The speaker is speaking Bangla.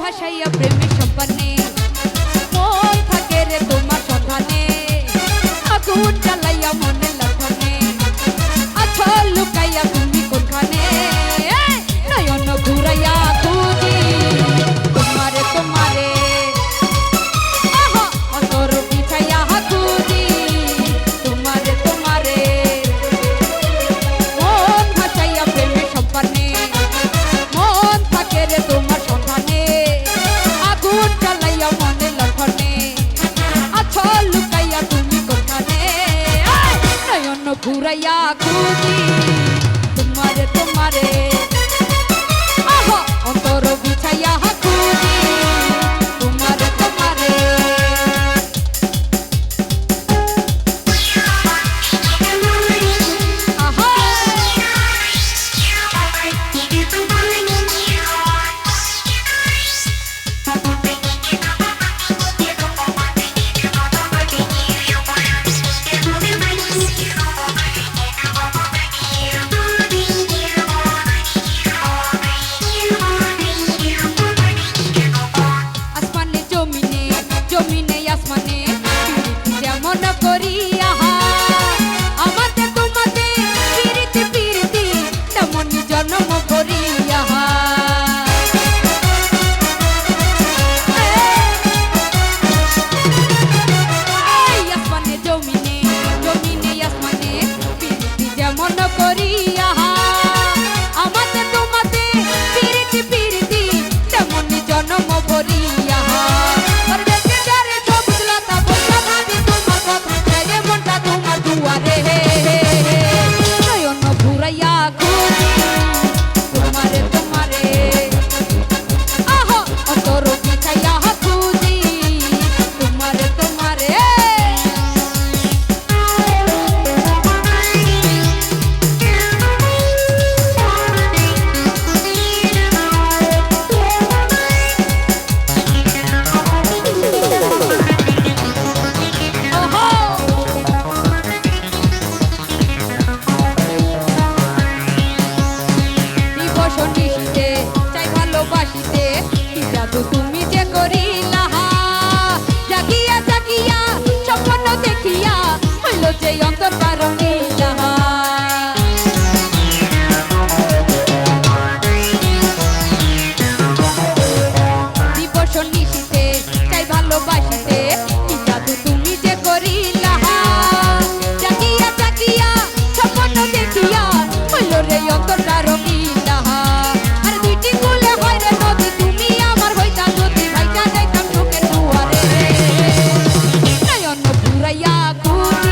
ভাসাইয়া প্রেমের সম্পানে ঘুরাইয়া খুঁজি তোমারে তোমারে সহজে অন্তর পারকে যাহা দিবস নিশিতে, চাই ভালোবাসিতে, কি জাদু তুমি যে করিলা জাগিয়া জাগিয়া, স্বপ্ন দেখিয়া, হইল রে অন্তর পারকে Ayacucho.